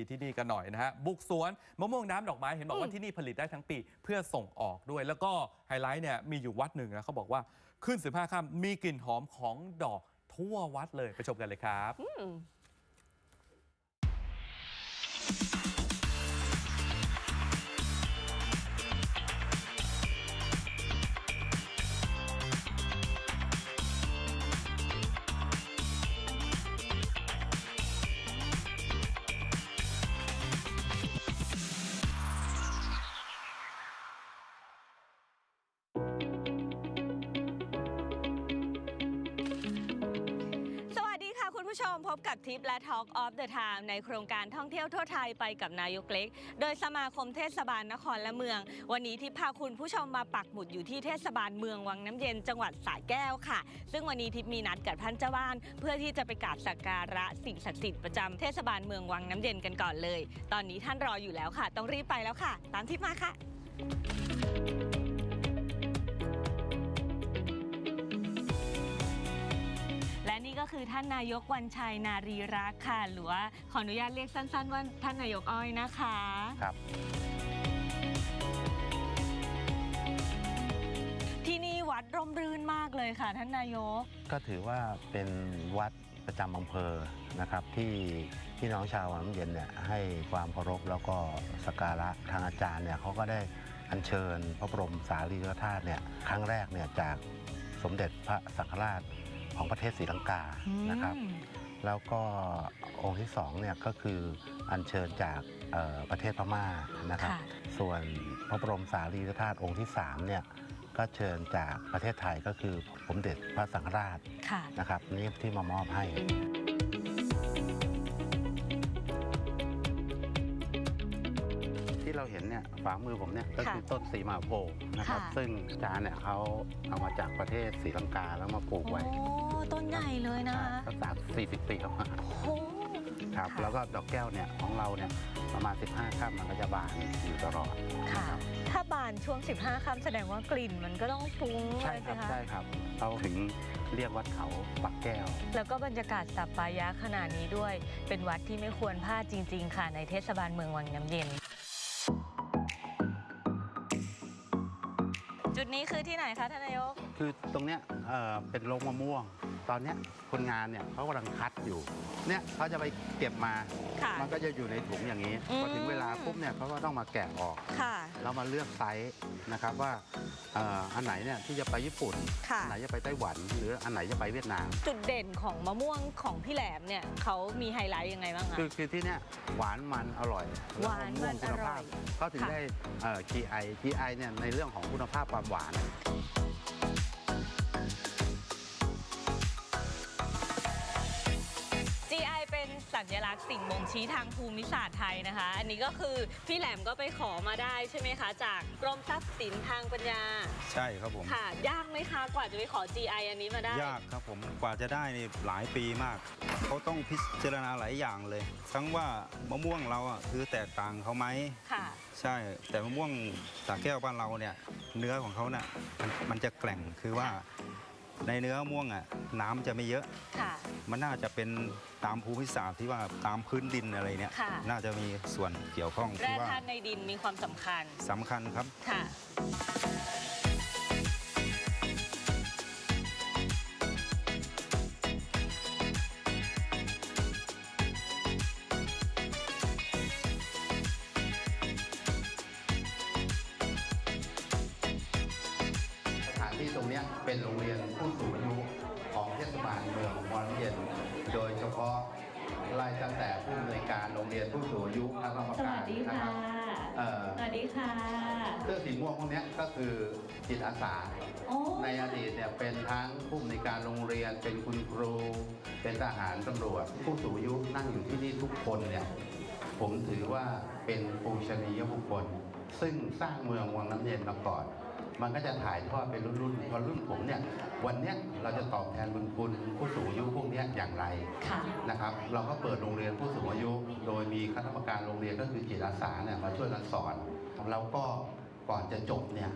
ดีที่นี่กันหน่อยนะฮะบุกสวนมะม่วงน้ำดอกไม้เห็นบอกว่าอืมที่นี่ผลิตได้ทั้งปีเพื่อส่งออกด้วย แล้วก็ไฮไลท์เนี่ยมีอยู่วัดหนึ่งนะเขาบอกว่าขึ้น 15ค่ำมีกลิ่นหอมของดอกทั่ววัดเลยไปชมกันเลยครับ อืม ผู้ชมพบกับทิปและ Talk of the Time ในโครงการท่องเที่ยวทั่วไทยไปกับนายกเล็ก โดยสมาคมเทศบาลนครและเมือง วันนี้ทิพพาคุณผู้ชมมาปักหมุดอยู่ที่เทศบาลเมืองวังน้ำเย็นจังหวัดสระแก้วค่ะ ซึ่งวันนี้ทิพมีนัดกับท่านเจ้าบ้าน เพื่อที่จะไปกราบสักการะสิ่งศักดิ์สิทธิ์ประจำเทศบาลเมืองวังน้ำเย็นกันก่อนเลย ตอนนี้ท่านรออยู่แล้วค่ะ ต้องรีบไปแล้วค่ะ ตามทิพมาค่ะ ก็คือท่านนายกวันชัยนารีรักษ์ค่ะ หรือว่าขออนุญาตเรียกสั้น ๆ ว่าท่านนายกอ้อยนะคะ ครับ ที่นี่วัดร่มรื่นมากเลยค่ะ ท่านนายก ก็ถือว่าเป็นวัดประจำอำเภอนะครับที่พี่น้องชาววังน้ำเย็นเนี่ยให้ความเคารพแล้วก็สักการะทางอาจารย์เนี่ยเขาก็ได้อัญเชิญพระบรมสารีริกธาตุเนี่ยครั้งแรกเนี่ยจากสมเด็จพระสังฆราช ของประเทศศรีลังกานะครับอืมแล้วก็องค์ที่สองเนี่ยก็คืออัญเชิญจากเอ่อประเทศพม่านะครับค่ะส่วนพระบรมสารีริกธาตุองค์ที่สามเนี่ยก็เชิญจากประเทศไทยก็คือสมเด็จพระสังฆราชค่ะนะครับนี่ที่มามอบให้ ที่เราเห็นเนี่ยฝ่ามือผมเนี่ยก็คือต้นสีมหาโพธิ์นะครับค่ะ ซึ่งอาจารย์เนี่ยเขาเอามาจากประเทศศรีลังกาแล้วมาปลูกโอ้ไว้ต้นใหญ่เลยนะรักษา40ปีแล้วโอ้โห ครับค่ะ แล้วก็ดอกแก้วเนี่ยของเราเนี่ยประมาณ 15ค่ำมันก็จะบานอยู่ตลอด ค่ะ ถ้าบานช่วง 15ค่ำแสดงว่ากลิ่นมันก็ต้องฟุ้งใช่เลยครัสิบคะใช่ครับเขาถึงเรียกวัดเขาปักแก้ว แล้วก็บรรยากาศสัปปายะขนาดนี้ด้วย เป็นวัดที่ไม่ควรพลาดจริง ๆ ค่ะในเทศบาลเมืองวังน้ำเย็น จุดนี้คือที่ไหนคะท่านนายก คือตรงเนี้ยเอ่อเป็นโรงมะม่วง ตอนเนี้ยคนงานเนี่ยเขากำลังคัดอยู่ เนี่ยเขาจะไปเก็บมา ค่ะ มันก็จะอยู่ในถุงอย่างนี้อืม พอถึงเวลาปุ๊บเนี่ยเขาก็ต้องมาแกะออก ค่ะแล้วมาเลือกไซส์นะครับว่าเอ่ออันไหนเนี่ยที่จะไปญี่ปุ่น ค่ะ อันไหนจะไปไต้หวัน หรืออันไหนจะไปเวียดนาม จุดเด่นของมะม่วงของพี่แหลมเนี่ยเขามีไฮไลท์ยังไงบ้างคะ คือคือที่เนี่ยหวานมันอร่อยหวานมันแล้ก็คุณภาพอร่อยเขาถึงค่ะ ได้เอ่อ GI GI เนี่ยในเรื่องของคุณภาพความหวาน สัญลักษณ์สิ่งบ่งชี้ทางภูมิศาสตร์ไทยนะคะ อันนี้ก็คือพี่แหลมก็ไปขอมาได้ใช่ไหมคะ จากกรมทรัพย์สินทางปัญญา ใช่ครับผมค่ะ ยากไหมคะกว่าจะไปขอ GI อันนี้มาได้ ยากครับผมกว่าจะได้นี่หลายปีมาก เขาต้องพิจารณาหลายอย่างเลย ทั้งว่ามะม่วงเราอะคือแตกต่างเขาไหมค่ะ ใช่แต่มะม่วงสาแก้วบ้านเราเนี่ยเนื้อของเขาเนี่ยมันมันจะแกร่งคือว่า ในเนื้อมะม่วงอะน้ำจะไม่เยอะ ค่ะ มันน่าจะเป็นตามภูมิศาสตร์ที่ว่าตามพื้นดินอะไรเนี่ยค่ะ น่าจะมีส่วนเกี่ยวข้องแร่ที่ว่าธาตุในดินมีความสำคัญสำคัญครับ ค่ะ นที่ตรงเนี้ยเป็นโรงเรียนผู้สูงอายุของเทศบาลเมืองวอนเย็น โดยเฉพาะไล่ตั้งแต่ผู้อำนวยการโรงเรียนผู้สูงอายุคณะกรรมสกาวัรสดีนะคค่ะ รับเอ่อสวัสดีค่ะเสื้อสีม่วงพวกเนี้ยก็คือจิตอาสา โอ้ ในอดีตเนี่ยเป็นทั้งผู้อำนวยการโรงเรียนเป็นคุณครู เป็นทหารตำรวจ ผู้สูงอายุนั่งอยู่ที่นี่ทุกคนเนี่ยผมถือว่าเป็นปูชนียบุคคล ซึ่งสร้างเมืองวังน้ำเย็นมาก่อน มันก็จะถ่ายทอดเป็นรุ่นๆพอรุ่นผมเนี่ย วันเนี้ยเราจะตอบแทนบุญคุณผู้สูงอายุพวกเนี้ยอย่างไรค่ะ นะครับ เราก็เปิดโรงเรียนผู้สูงอายุ โดยมีคณะกรรมการโรงเรียนก็คือจิตอาสาเนี่ยมาช่วยกันสอนแล้วก็ก่อนจะจบเนี่ย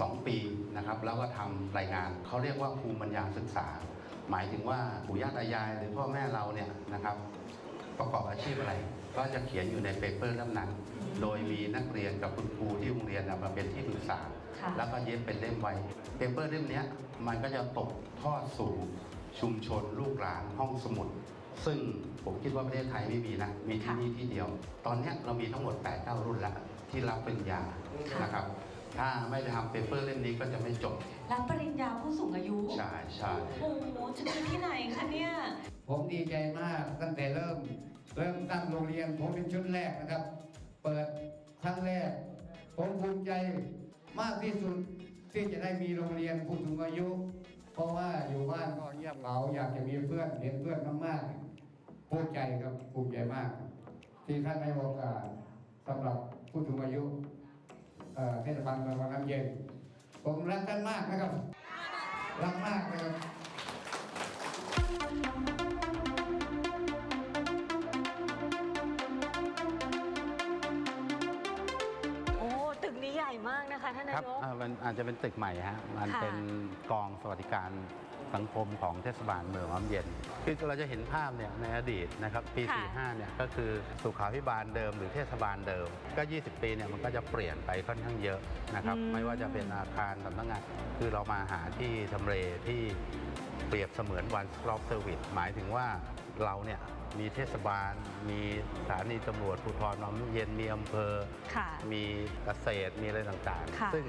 สองปีนะครับ แล้วก็ทำรายงานเขาเรียกว่าภูมิปัญญาศึกษา หมายถึงว่าปู่ย่าตายายหรือพ่อแม่เราเนี่ยนะครับ ประกอบอาชีพอะไร ก็จะเขียนอยู่ในเปเปอร์เล่มนั้น โดยมีนักเรียนกับคุณครูที่โรงเรียนน่ะมาเป็นที่ปรึกษา ค่ะ แล้วก็เย็บเป็นเล่มไว้เปเปอร์เล่มเนี้ยมันก็จะตกทอดสู่ชุมชนลูกหลานห้องสมุด ซึ่งผมคิดว่าประเทศไทยไม่มีนะ มีที่ค่ะนี่ที่เดียว ตอนเนี้ยเรามีทั้งหมด 8 9 รุ่นแล้วที่รับปริญญาค่ะ นะครับ ถ้าไม่ได้ทำเปเปอร์เล่มนี้ก็จะไม่จบ รับปริญญาผู้สูงอายุ ใช่ใช่ โอ้โหจะมีที่ไหนคะเนี่ย ผมดีใจมากตั้งแต่เริ่ม เริ่มตั้งโรงเรียน ผมเป็นชุดแรกนะครับ เปิดครั้งแรก ผมภูมิใจ มากที่สุดที่จะได้มีโรงเรียนผู้สูงอายุ เพราะว่าอยู่บ้านก็เงียบเหงาอยากจะมีเพื่อนเห็นเพื่อนมากๆภูมิใจครับภูมิใจมาก ที่ท่านให้โอกาสสำหรับผู้สูงอายุเอ่อเทศบาลเมืองวังน้ำเย็นผมรักท่านมากนะครับรักมากนะครับ ญ่มากนะคะท่านนาครับยก อ่ามันอาจจะเป็นตึกใหม่ฮะ มันค่ะ เป็นกองสวัสดิการสังคมของเทศบาลเมืองอ้อมเย็น คือเราจะเห็นภาพเนี่ยในอดีตนะครับปี ค่ะ45 เนี่ยก็คือสุขาพิบาลเดิมหรือเทศบาลเดิม ก็ 20 ปีเนี่ยมันก็จะเปลี่ยนไปค่อนข้างเยอะนะครับ อืม ไม่ว่าจะเป็นอาคารสำนักงาน คือเรามาหาที่ทำเลที่ เปรียบเสมือน one stop service หมายถึงว่าเราเนี่ยมีเทศบาล มีสถานีตำรวจภูธรน้อมเย็นมีอำเภอ ค่ะ มีเกษตรมีอะไรต่างค่ะ ๆ ซึ่ง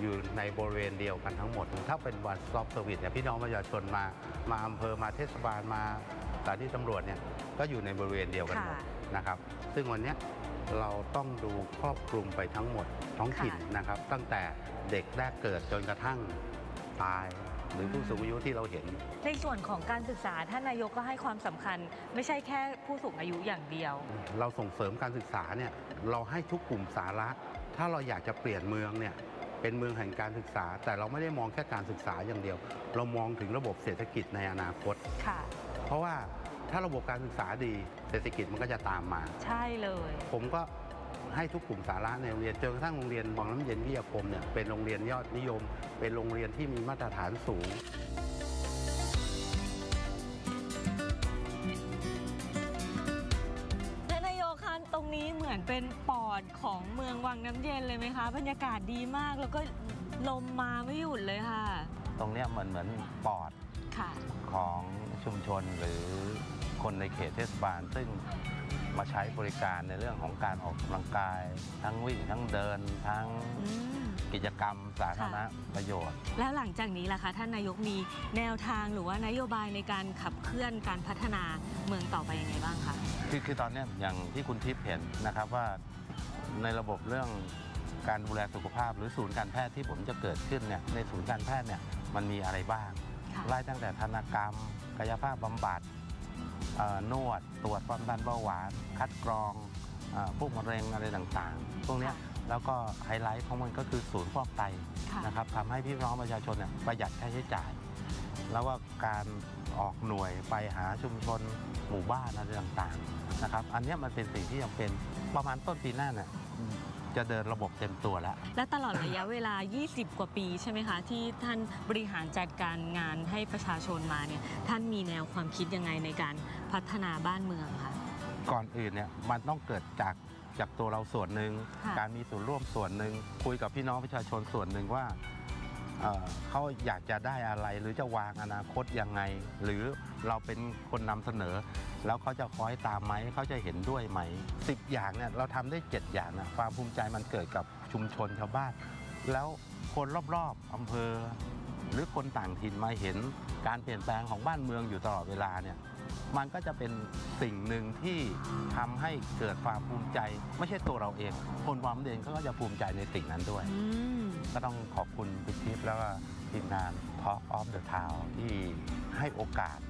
อยู่ในบริเวณเดียวกันทั้งหมด ถ้าเป็น one stop service เนี่ยพี่น้องประชาชนมามาอำเภอมาเทศบาลมาสถานีตำรวจเนี่ยก็อยู่ในบริเวณเดียวกันหมด ค่ะ นะครับซึ่งวันเนี้ยเราต้องดูครอบคลุมไปทั้งหมดท้องถิ่นค่ะ นะครับ ตั้งแต่เด็กแรกเกิดจนกระทั่งตาย หรือผู้สูงอายุที่เราเห็น ในส่วนของการศึกษาท่านนายกก็ให้ความสำคัญ ไม่ใช่แค่ผู้สูงอายุอย่างเดียว เราส่งเสริมการศึกษาเนี่ยเราให้ทุกกลุ่มสาระ ถ้าเราอยากจะเปลี่ยนเมืองเนี่ยเป็นเมืองแห่งการศึกษา แต่เราไม่ได้มองแค่การศึกษาอย่างเดียว เรามองถึงระบบเศรษฐกิจในอนาคต ค่ะ เพราะว่าถ้าระบบการศึกษาดีเศรษฐกิจมันก็จะตามมา ใช่เลย ผมก็ ให้ทุกกลุ่มสาระในโรงเรียนจนกระทั่งโรงเรียนบางน้ำเย็นวิทยาคมเนี่ยเป็นโรงเรียนยอดนิยม เป็นโรงเรียนที่มีมาตรฐานสูงท่านนายกคะตรงนี้เหมือนเป็นปอดของเมืองวังน้ำเย็นเลยไหมคะ บรรยากาศดีมากแล้วก็ลมมาไม่หยุดเลยค่ะ ตรงเนี้ยเหมือนเหมือนปอดค่ะของชุมชนหรือคนในเขตเทศบาล ซึ่ง มาใช้บริการในเรื่องของการออกกำลังกาย ทั้งวิ่งทั้งเดินทั้งอืม กิจกรรมสาธารณประโยชน์ แล้วหลังจากนี้ล่ะคะ ท่านนายกมีแนวทางหรือว่านโยบายในการขับเคลื่อนการพัฒนาเมืองต่อไปยังไงบ้างคะ คือคือตอนเนี้ยอย่างที่คุณทิพย์เห็นนะครับว่าในระบบเรื่องการดูแลสุขภาพ หรือศูนย์การแพทย์ที่ผมจะเกิดขึ้นเนี่ยในศูนย์การแพทย์เนี่ยมันมีอะไรบ้าง ค่ะ ไล่ตั้งแต่ธนกรรม กายภาพบำบัดเอ่อ นวดตรวจความดันเบาหวาน คัดกรองเออพวกมะเร็งอะไรต่างๆ พวกเนี้ยค่ะแล้วก็ไฮไลท์ของมันก็คือศูนย์ฟอกไตค่ะนะครับทำให้พี่น้องประชาชนเนี่ยประหยัดค่าใช้จ่าย แล้วก็การออกหน่วยไปหาชุมชนหมู่บ้านอะไรต่างๆนะครับ อันเนี้ยมันเป็นสิ่งที่ยังเป็นประมาณต้นปีหน้าเนี่ย จะเดินระบบเต็มตัวแล้ว และตลอดระยะเวลา 20 กว่าปีใช่ไหมคะ ที่ท่านบริหารจัดการงานให้ประชาชนมาเนี่ยท่านมีแนวความคิดยังไงในการพัฒนาบ้านเมืองคะก่อนอื่นเนี่ยมันต้องเกิดจากจากตัวเราส่วนหนึ่งค่ะ การมีส่วนร่วมส่วนหนึ่งคุยกับพี่น้องประชาชนส่วนหนึ่งว่าเอ่อเขาอยากจะได้อะไรหรือจะวางอนาคตยังไง หรือเราเป็นคนนำเสนอ แล้วเขาจะคอยตามไหมเขาจะเห็นด้วยไหมสิบอย่างเนี่ยเราทำได้เจ็ดอย่างนะความภูมิใจมันเกิดกับชุมชนชาวบ้าน แล้วคนรอบๆอำเภอ หรือคนต่างถิ่นมาเห็นการเปลี่ยนแปลงของบ้านเมืองอยู่ตลอดเวลาเนี่ยมันก็จะเป็นสิ่งหนึ่งที่ทำให้เกิดความภูมิใจ ไม่ใช่ตัวเราเอง คนวามเดนเขาก็จะภูมิใจในสิ่งนั้นด้วยอืมก็ต้องขอบคุณคุณทิพย์แล้วก็ทีมงาน Talk of the Town ที่ให้โอกาสเ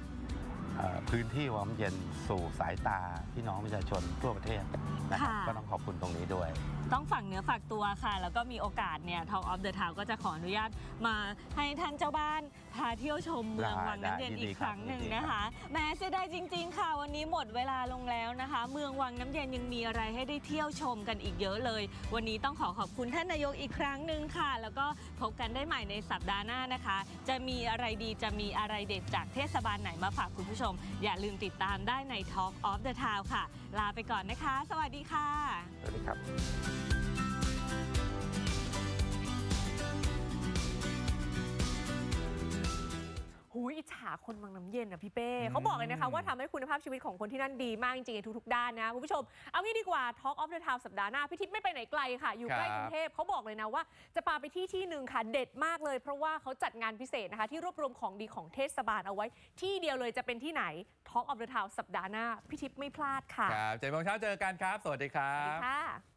อ่อ พื้นที่วามเย็นสู่สายตาพี่น้องประชาชนทั่วประเทศนะครับค่ะก็ต้องขอบคุณตรงนี้ด้วย ต้องฝากเนื้อฝากตัวค่ะ แล้วก็มีโอกาสเนี่ย Talk of the Town ก็จะขออนุญาตมาให้ท่านเจ้าบ้านพาเที่ยวชมเมืองได้วังน้ำเย็นได้ยินอีดีกครับครั้งหนึ่งยินดีนะคะแม้เสียดายจริง ๆ ค่ะ วันนี้หมดเวลาลงแล้วนะคะ เมืองวังน้ำเย็นยังมีอะไรให้ได้เที่ยวชมกันอีกเยอะเลย วันนี้ต้องขอขอบคุณท่านนายกอีกครั้งหนึ่งค่ะ แล้วก็พบกันได้ใหม่ในสัปดาห์หน้านะคะ จะมีอะไรดีจะมีอะไรเด็ดจากเทศบาลไหนมาฝากคุณผู้ชม อย่าลืมติดตามได้ใน Talk of the Town ค่ะ ลาไปก่อนนะคะ สวัสดีค่ะ สวัสดีครับหูยอิจฉาคนบางน้ำเย็นอะพี่เป้เขาบอกเลยนะคะว่าทำให้คุณภาพชีวิตของคนที่นั่นดีมากจริงๆในทุกๆ ด้านนะคุณผู้ชม เอางี้ดีกว่า Talk of the Town สัปดาห์หน้า พี่ทิพย์ไม่ไปไหนไกลค่ะ อยู่ใกล้ครับกรุงเทพเขาบอกเลยนะว่าจะพาไปที่ที่หนึ่งค่ะ เด็ดมากเลย เพราะว่าเขาจัดงานพิเศษนะคะ ที่รวบรวมของดีของเทศบาลเอาไว้ ที่เดียวเลยจะเป็นที่ไหน Talk of the Town สัปดาห์หน้าพี่ทิพย์ไม่พลาดค่ะครับเจ็ดโมงเช้าเจอกันครับ สวัสดีครัสวัสดีบ ค่ะ